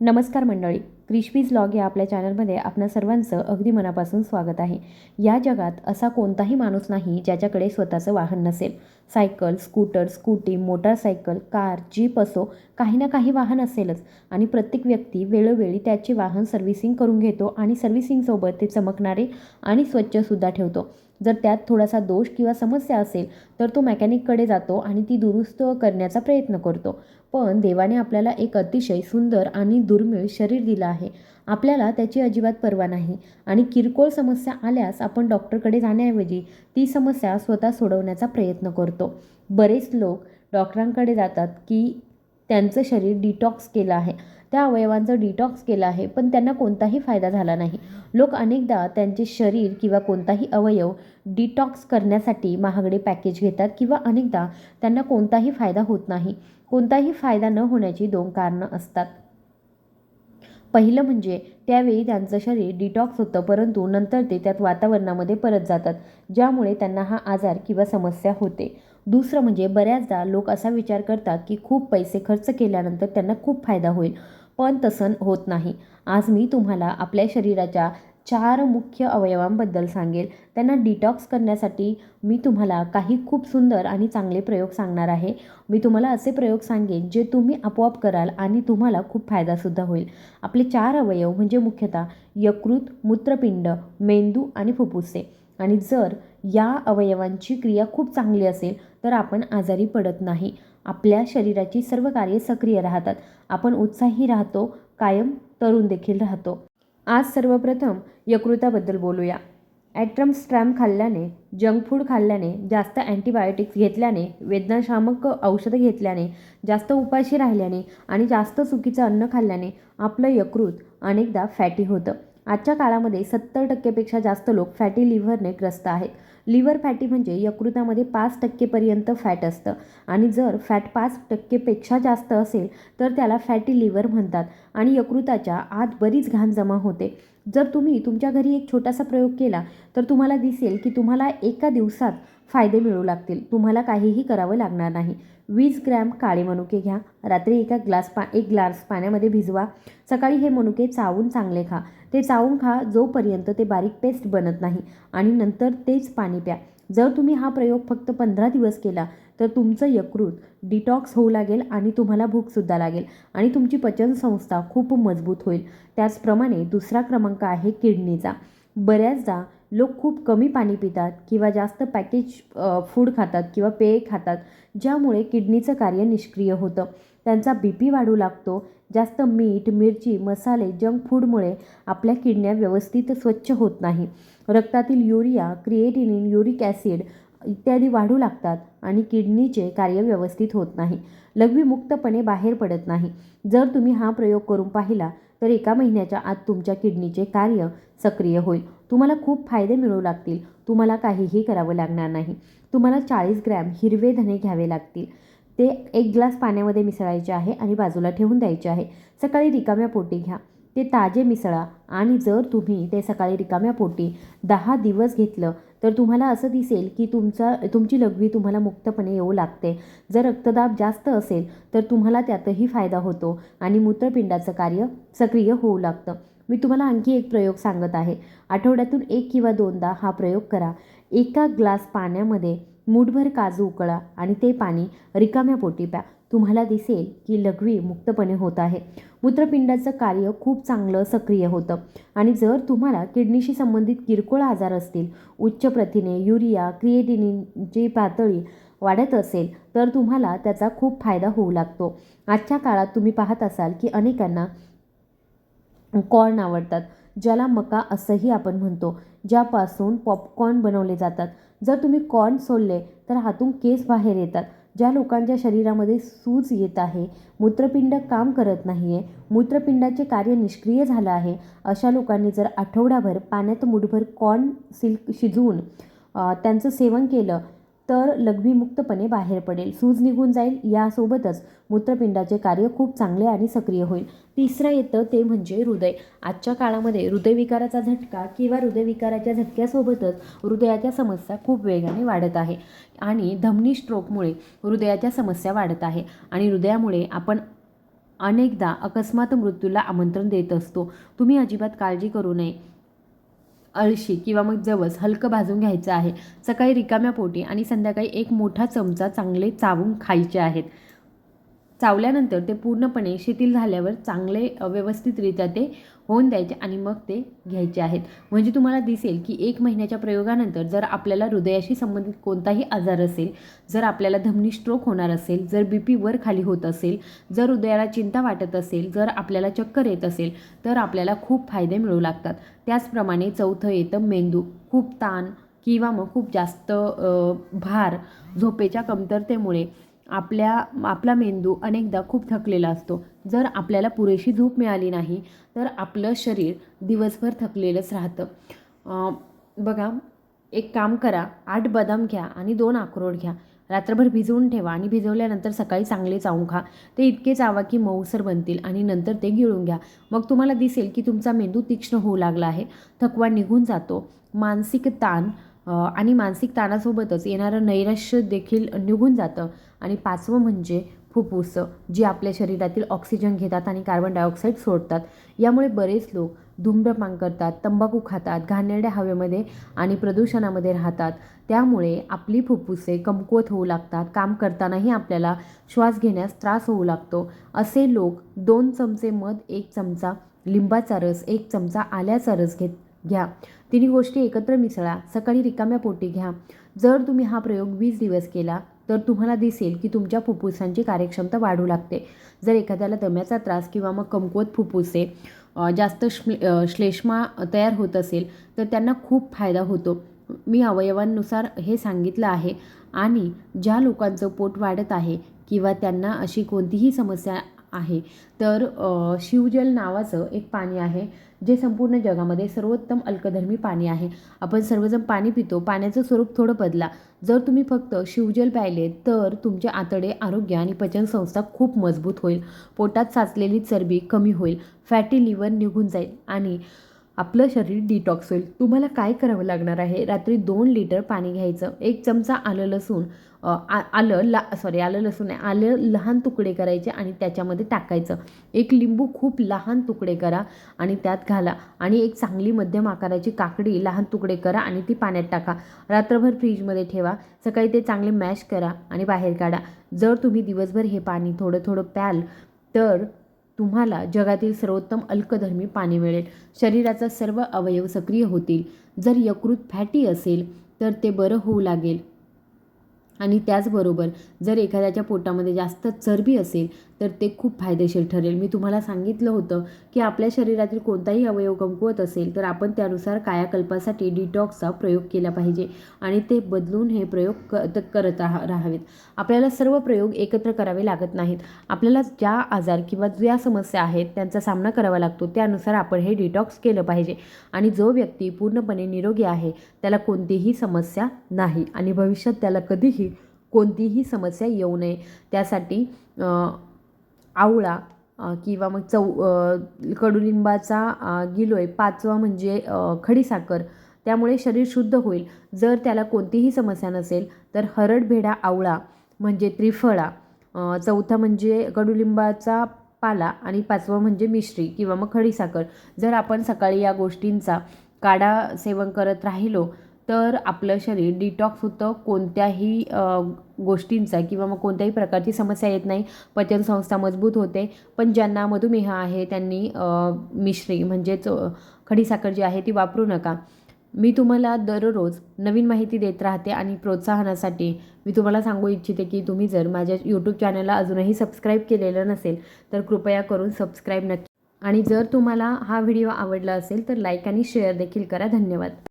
नमस्कार मंडळी क्रिशपीज लॉग या आपल्या चॅनलमध्ये आपल्या सर्वांचं अगदी मनापासून स्वागत आहे. या जगात असा कोणताही माणूस नाही ज्याच्याकडे स्वतःचं वाहन नसेल. Cycle scooter scooty motorcycle car jeep असो काही ना काही वाहन असेलच. आणि प्रत्येक व्यक्ती वेळोवेळी त्याचे वाहन सर्व्हिसिंग करून घेतो आणि सर्व्हिसिंगसोबत ते चमकणारे आणि स्वच्छसुद्धा ठेवतो. जर त्यात थोडासा दोष किंवा समस्या असेल तर तो मॅकॅनिककडे जातो आणि ती दुरुस्त करण्याचा प्रयत्न करतो. पण देवाने आपल्याला एक अतिशय सुंदर आणि दुर्मिळ शरीर दिलं आहे. आपल्याला त्याची अजिबात पर्वा नाही. आणि किरकोळ समस्या आल्यास आपण डॉक्टरकडे जाण्याऐवजी ती समस्या स्वतः सोडवण्याचा प्रयत्न करतो. बरेच लोक डॉक्टरांकडे जातात की त्यांचं शरीर डिटॉक्स केलं आहे. त्या अवयवांचं डिटॉक्स केलं आहे पण त्यांना कोणताही फायदा झाला नाही. लोक अनेकदा त्यांचे शरीर किंवा कोणताही अवयव डिटॉक्स करण्यासाठी महागडे पॅकेज घेतात किंवा अनेकदा त्यांना कोणताही फायदा होत नाही. कोणताही फायदा न होण्याची दोन कारणं असतात. पहिलं म्हणजे त्यावेळी त्यांचं शरीर डिटॉक्स होतं परंतु नंतर ते त्यात वातावरणामध्ये परत जातात ज्यामुळे त्यांना हा आजार किंवा समस्या होते. दुसरं म्हणजे बऱ्याचदा लोक असा विचार करतात की खूप पैसे खर्च केल्यानंतर त्यांना खूप फायदा होईल. पण तसं होत नाही. आज मी तुम्हाला आपल्या शरीराच्या चार मुख्य अवयवांबद्दल सांगेल. त्यांना डिटॉक्स करण्यासाठी मी तुम्हाला काही खूप सुंदर आणि चांगले प्रयोग सांगणार आहे. मी तुम्हाला असे प्रयोग सांगेन जे तुम्ही आपोआप कराल आणि तुम्हाला खूप फायदासुद्धा होईल. आपले चार अवयव म्हणजे मुख्यतः यकृत मूत्रपिंड मेंदू आणि फुफ्फुसे. आणि जर या अवयवांची क्रिया खूप चांगली असेल तर आपण आजारी पडत नाही. आपल्या शरीराची सर्व कार्ये सक्रिय राहतात. आपण उत्साही राहतो कायम तरुण देखील राहतो. आज सर्वप्रथम यकृताबद्दल बोलूया. ॲट्रम स्ट्रॅम खाल्ल्याने जंक फूड खाल्ल्याने जास्त अँटीबायोटिक्स घेतल्याने वेदनाशामक औषधं घेतल्याने जास्त उपाशी राहिल्याने आणि जास्त चुकीचं अन्न खाल्ल्याने आपलं यकृत अनेकदा फॅटी होतं. आजच्या काळामध्ये सत्तर टक्केपेक्षा जास्त लोक फॅटी लिव्हरने ग्रस्त आहेत. लिव्हर फॅटी म्हणजे यकृतामध्ये पाच टक्केपर्यंत फॅट असतं आणि जर फॅट पाच टक्केपेक्षा जास्त असेल तर त्याला फॅटी लिव्हर म्हणतात आणि यकृताच्या आत बरीच घाण जमा होते. जर तुम्ही तुमच्या घरी एक छोटासा प्रयोग केला तर तुम्हाला दिसेल की तुम्हाला एका दिवसात फायदे मिळू लागतील. तुम्हाला काहीही करावं लागणार नाही. वीस ग्रॅम काळे मनुके घ्या. रात्री एका ग्लास पा एक ग्लास पाण्यामध्ये भिजवा. सकाळी हे मनुके चावून चांगले खा. ते चावून खा जोपर्यंत ते बारीक पेस्ट बनत नाही आणि नंतर तेच पाणी प्या. जर तुम्ही हा प्रयोग फक्त पंधरा दिवस केला तर तुमचं यकृत डिटॉक्स होऊ लागेल आणि तुम्हाला भूकसुद्धा लागेल आणि तुमची पचनसंस्था खूप मजबूत होईल. त्याचप्रमाणे दुसरा क्रमांक आहे किडनीचा. बऱ्याचदा लोक खूप कमी पाणी पितात किंवा जास्त पॅकेज फूड खातात किंवा पेय खातात ज्यामुळे किडनीचं कार्य निष्क्रिय होतं. त्यांचा बी पी वाढू लागतो जास्त मीठ मिरची मसाले जंक फूडमुळे आपल्या किडन्या व्यवस्थित स्वच्छ होत नाही. रक्तातील युरिया क्रिएटिनिन युरिक ॲसिड इत्यादी वाढू लागतात आणि किडनीचे कार्य व्यवस्थित होत नाही. लघवी मुक्तपणे बाहेर पडत नाही. जर तुम्ही हा प्रयोग करून पाहिला तर एका महिन्याच्या आत तुमच्या किडनीचे कार्य सक्रिय होईल. तुम्हाला खूप फायदे मिळू लागतील. तुम्हाला काहीही करावं लागणार नाही. तुम्हाला चाळीस ग्रॅम हिरवे धने घ्यावे लागतील. ते एक ग्लास पाण्यामध्ये मिसळायचे आहे आणि बाजूला ठेवून द्यायचे आहे. सकाळी रिकाम्या पोटी घ्या. ते ताजे मिसळा आणि जर तुम्ही ते सकाळी रिकाम्या पोटी दहा दिवस घेतलं तर तुम्हाला असं दिसेल की तुमचा तुमची लघवी तुम्हाला मुक्तपणे येऊ लागते. जर रक्तदाब जास्त असेल तर तुम्हाला त्यातही फायदा होतो आणि मूत्रपिंडाचं कार्य सक्रिय होऊ लागतं. मी तुम्हाला आणखी एक प्रयोग सांगत आहे. आठवड्यातून एक किंवा दोनदा हा प्रयोग करा. एका ग्लास पाण्यामध्ये मूठभर काजू उकळा आणि ते पाणी रिकाम्या पोटी प्या. तुम्हाला दिसेल की लघवी मुक्तपणे होत आहे. मूत्रपिंडाचं कार्य खूप चांगलं सक्रिय होतं. आणि जर तुम्हाला किडनीशी संबंधित किरकोळ आजार असतील उच्च प्रथिने युरिया क्रिएटिनिनची पातळी वाढत असेल तर तुम्हाला त्याचा खूप फायदा होऊ लागतो. आजच्या काळात तुम्ही पाहत असाल की अनेकांना कॉर्न आवडतात ज्याला मका असंही आपण म्हणतो ज्यापासून पॉपकॉर्न बनवले जातात. जर तुम्ही कॉर्न सोडले तर हातून केस बाहेर येतात. ज्या लोकांच्या शरीरामध्ये सूज येत आहे मूत्रपिंड काम करत नाही आहे मूत्रपिंडाचे कार्य निष्क्रिय झालं आहे अशा लोकांनी जर आठवडाभर पाण्यात मुठभर कॉर्न सिल्क शिजवून त्यांचं सेवन केलं तर लघवीमुक्तपणे बाहेर पडेल. सूज निघून जाईल. यासोबतच मूत्रपिंडाचे कार्य खूप चांगले आणि सक्रिय होईल. तिसरं येतं ते म्हणजे हृदय. आजच्या काळामध्ये हृदयविकाराचा झटका किंवा हृदयविकाराच्या झटक्यासोबतच हृदयाच्या समस्या खूप वेगाने वाढत आहे आणि धमनी स्ट्रोकमुळे हृदयाच्या समस्या वाढत आहे आणि हृदयामुळे आपण अनेकदा अकस्मात मृत्यूला आमंत्रण देत असतो. तुम्ही अजिबात काळजी करू नये. अळशी किंवा मग जवस हलकं भाजून घ्यायचं आहे. सकाळी रिकाम्या पोटी आणि संध्याकाळी एक मोठा चमचा चांगले चावून खायचे आहेत. चावल्यानंतर ते पूर्णपणे शिथिल झाल्यावर चांगले व्यवस्थितरित्या ते होऊन द्यायचे आणि मग ते घ्यायचे आहेत. म्हणजे तुम्हाला दिसेल की एक महिन्याच्या प्रयोगानंतर जर आपल्याला हृदयाशी संबंधित कोणताही आजार असेल जर आपल्याला धमनी स्ट्रोक होणार असेल जर बी पी वर खाली होत असेल जर हृदयाला चिंता वाटत असेल जर आपल्याला चक्कर येत असेल तर आपल्याला खूप फायदे मिळू लागतात. त्याचप्रमाणे चौथं येतं मेंदू. खूप ताण किंवा मग खूप जास्त भार झोपेच्या कमतरतेमुळे आपल्या आपला मेंदू अनेकदा खूप थकलेला असतो. जर आपल्याला पुरेशी झोप मिळाली नाही तर आपलं शरीर दिवसभर थकलेलंच राहतं. बघा एक काम करा आठ बदाम घ्या आणि दोन अक्रोड घ्या. रात्रभर भिजवून ठेवा आणि भिजवल्यानंतर सकाळी चांगले चावून खा. ते इतके चावा की मऊसर बनतील आणि नंतर ते गिळून घ्या. मग तुम्हाला दिसेल की तुमचा मेंदू तीक्ष्ण होऊ लागला आहे. थकवा निघून जातो. मानसिक ताण आणि मानसिक ताणासोबतच येणारं नैराश्य देखील निघून जातं. आणि पाचवं म्हणजे फुफ्फुसं जी आपल्या शरीरातील ऑक्सिजन घेतात आणि कार्बन डायऑक्साईड सोडतात. यामुळे बरेच लोक धूम्रपान करतात तंबाखू खातात घाणेरड्या हवेमध्ये आणि प्रदूषणामध्ये राहतात. त्यामुळे आपली फुफ्फुसे कमकुवत होऊ लागतात. काम करतानाही आपल्याला श्वास घेण्यास त्रास होऊ लागतो. असे लोक दोन चमचे मध एक चमचा लिंबाचा रस एक चमचा आल्याचा रस घेत घ्या. तिन्ही गोष्टी एकत्र मिसळा. सकाळी रिकाम्या पोटी घ्या. जर तुम्ही हा प्रयोग वीस दिवस केला तर तुम्हाला दिसेल की तुमच्या फुफ्फुसांची कार्यक्षमता वाढू लागते. जर एखाद्याला दम्याचा त्रास किंवा मग कमकुवत फुफ्फुसे जास्त श्ले श्लेष्मा तयार होत असेल तर त्यांना खूप फायदा होतो. मी अवयवांनुसार हे सांगितलं आहे. आणि ज्या लोकांचं पोट वाढत आहे किंवा त्यांना अशी कोणतीही समस्या आहे. तर शिवजल नावाचं एक पाणी आहे जे संपूर्ण जगामध्ये सर्वोत्तम अल्कधर्मी पाणी आहे. आपण सर्वजण पाणी पितो पाण्याचं स्वरूप थोडं बदला. जर तुम्ही फक्त शिवजल प्यायले तर तुमचे आतडे आरोग्य आणि पचनसंस्था खूप मजबूत होईल. पोटात साचलेली चरबी कमी होईल. फॅटी लिव्हर निघून जाईल आणि आपलं शरीर डिटॉक्स होईल. तुम्हाला काय करावं लागणार आहे? रात्री दोन लिटर पाणी घ्यायचं. एक चमचा आलं लसूण आ- आलं ला सॉरी आलं लसूण आहे आलं लहान तुकडे करायचे आणि त्याच्यामध्ये टाकायचं. एक लिंबू खूप लहान तुकडे करा आणि त्यात घाला आणि एक चांगली मध्यम आकाराची काकडी लहान तुकडे करा आणि ती पाण्यात टाका. रात्रभर फ्रीजमध्ये ठेवा. सकाळी ते चांगले मॅश करा आणि बाहेर काढा. जर तुम्ही दिवसभर हे पाणी थोडं थोडं प्याल तर तुम्हाला जगातील सर्वोत्तम अल्कधर्मी पाणी मिळेल. शरीराचा सर्व अवयव सक्रिय होतील. जर यकृत फॅटी असेल तर ते बरं होऊ लागेल. आणि त्याचबरोबर जर एखाद्याच्या पोटामध्ये जास्त चरबी असेल तर ते खूप फायदेशीर ठरेल. मी तुम्हाला सांगितलं होतं की आपल्या शरीरातील कोणताही अवयव कमकुवत असेल तर आपण त्यानुसार कायाकल्पासाठी डिटॉक्सचा प्रयोग केला पाहिजे आणि ते बदलून हे प्रयोग क करत राहा राहावेत. आपल्याला सर्व प्रयोग एकत्र करावे लागत नाहीत. आपल्याला ज्या आजार किंवा ज्या समस्या आहेत त्यांचा सामना करावा लागतो त्यानुसार आपण हे डिटॉक्स केलं पाहिजे. आणि जो व्यक्ती पूर्णपणे निरोगी आहे त्याला कोणतीही समस्या नाही आणि भविष्यात त्याला कधीही कोणतीही समस्या येऊ नये. त्यासाठी आवळा किंवा मग चौ कडुलिंबाचा गिलोय पाचवा म्हणजे खडीसाखर. त्यामुळे शरीर शुद्ध होईल. जर त्याला कोणतीही समस्या नसेल तर हरडभेडा आवळा म्हणजे त्रिफळा चौथा म्हणजे कडुलिंबाचा पाला आणि पाचवा म्हणजे मिश्री किंवा मग खडीसाखर. जर आपण सकाळी या गोष्टींचा काढा सेवन करत राहिलो तर आपलं शरीर डिटॉक्स होतं. कोणत्याही गोष्टींचा किंवा मग कोणत्याही प्रकारची समस्या येत नाही. पचनसंस्था मजबूत होते. पण ज्यांना मधुमेह आहे त्यांनी मिश्री म्हणजेच खडीसाखर जी आहे ती वापरू नका. मी तुम्हाला दररोज नवीन माहिती देत राहते आणि प्रोत्साहनासाठी मी तुम्हाला सांगू इच्छिते की तुम्ही जर माझ्या यूट्यूब चॅनलला अजूनही सबस्क्राईब केलेलं नसेल तर कृपया करून सबस्क्राईब नक्की. आणि जर तुम्हाला हा व्हिडिओ आवडला असेल तर लाईक आणि शेअर देखील करा. धन्यवाद.